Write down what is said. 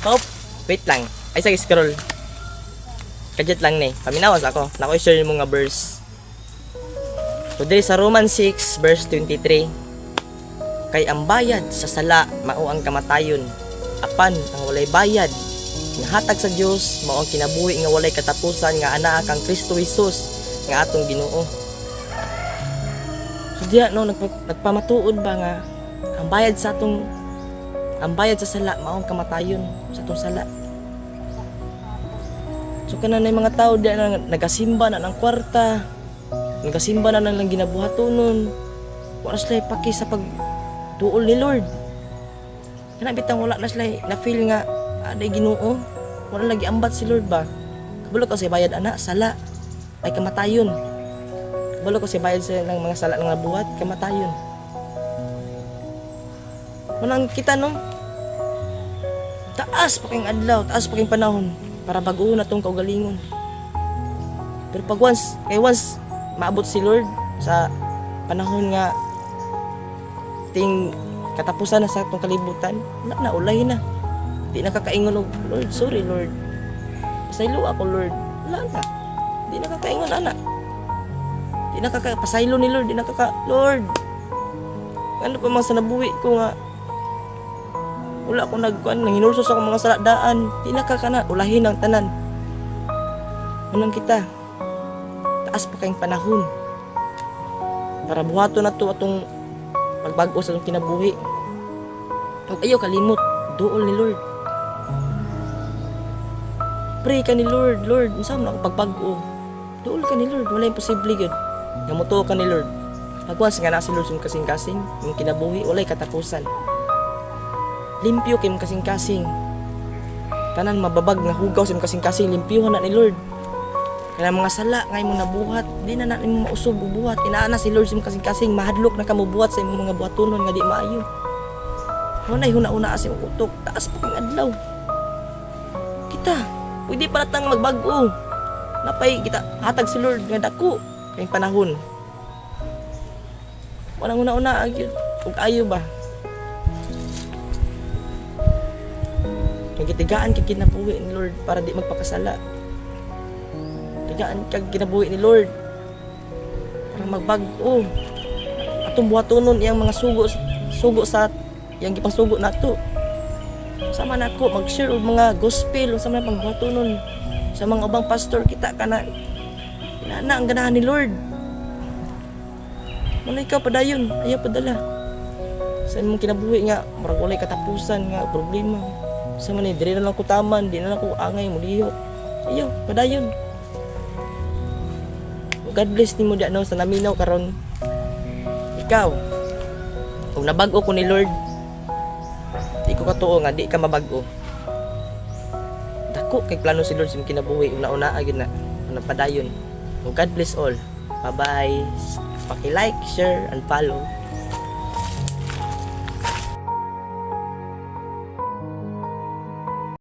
Hop, wait lang. Ay, sige, scroll. Kadjit lang ni. Paminawas ako. Nako share mo nga verse. So, diri sa Roman 6, verse 23. Kay ang bayad sa sala, mao ang kamatayon. Apan, ang walay bayad. Nahatag sa Dios mao ang kinabuhi nga walay katapusan nga anaa kang Kristo Jesus nga atong Ginoo. So diya no nagpa, nagpamatuod ba nga ang bayad sa atong ang bayad sa sala mao ang kamatayon sa atong sala. So kana na mga tao diya na nagasimba na ng kwarta, nagasimba na ng lang ginabuhatonon. Wala sila paki sa pag tuol ni Lord. Kana bitang wala na sila na feel nga aday Ginoo. Wala lagi ambat si Lord ba? Kabalo ko bayad ana sala ay kamatayon. Kabalo ko bayad sa ng mga sala nga buhat kamatayon. Manang kita no. Taas pa kayong adlaw, taas pa kayong panahon para baguon na tong kaugalingon. Pero pag once, kay once maabot si Lord sa panahon nga ting katapusan na sa atong kalibutan, na, ulay na. Di nakakaingon og Lord, sorry Lord. Pasaylo ako Lord. Wala na. Di nakakaingon ana. Di nakaka pasaylo ni Lord, di nakaka Lord. Ano pa mga sanabuhi ko nga wala ko nagkuan nang hinulsos ako mga saladaan. Di nakakana ulahin ang tanan. Anong kita? Taas pa kayong panahon. Para buhato na to atong pagbago sa kinabuhi. Huwag ayaw kalimot. Duol ni Lord. Pray ka ni Lord, Lord, unsa man ako pagbago. Duol ka ni Lord, wala imposible gyud. Gamuto ka ni Lord. Pagwas nga na si Lord sum kasing-kasing, yung kinabuhi walay katapusan. Limpyo mong kasing-kasing. Tanan mababag nga hugaw imong kasing-kasing limpyuhan na ni Lord. Kaya mga sala nga imong nabuhat, di na na imong mausog bubuhat. Inaana si Lord imong kasing-kasing, mahadlok na kamo buhat sa imong mga buhatonon nga di maayo. Hunay huna-una sa imong utok, taas pa kang adlaw. Kita, pwede pa natang magbago. Napay kita hatag si Lord nga dako kay panahon. Walang una-una ug ayo ba. Kay gitigaan kay kinabuhi ni Lord para di magpakasala. Tigaan kag kinabuhi ni Lord para magbago. Atong buhatonon iyang mga sugo sugo sa yang gipasugo nato sama na ako mag-share og mga gospel sa mga pangbuhatonon sa mga ubang pastor kita kana na ang ganahan ni Lord Wala ka padayon, ayaw padala. Sa imong kinabuhi nga, marag walay katapusan nga problema. Sa man diri na lang ko taman, di na lang ko angay muliho. Ayaw, padayon. God bless nimo di ano sa naminaw karon. Ikaw, kung nabago ko ni Lord, di ko katuo nga di ka mabago. Dako kay plano si Lord sa kinabuhi una-una agad na ano padayon. God bless all. Bye-bye. Paki-like, share, and follow.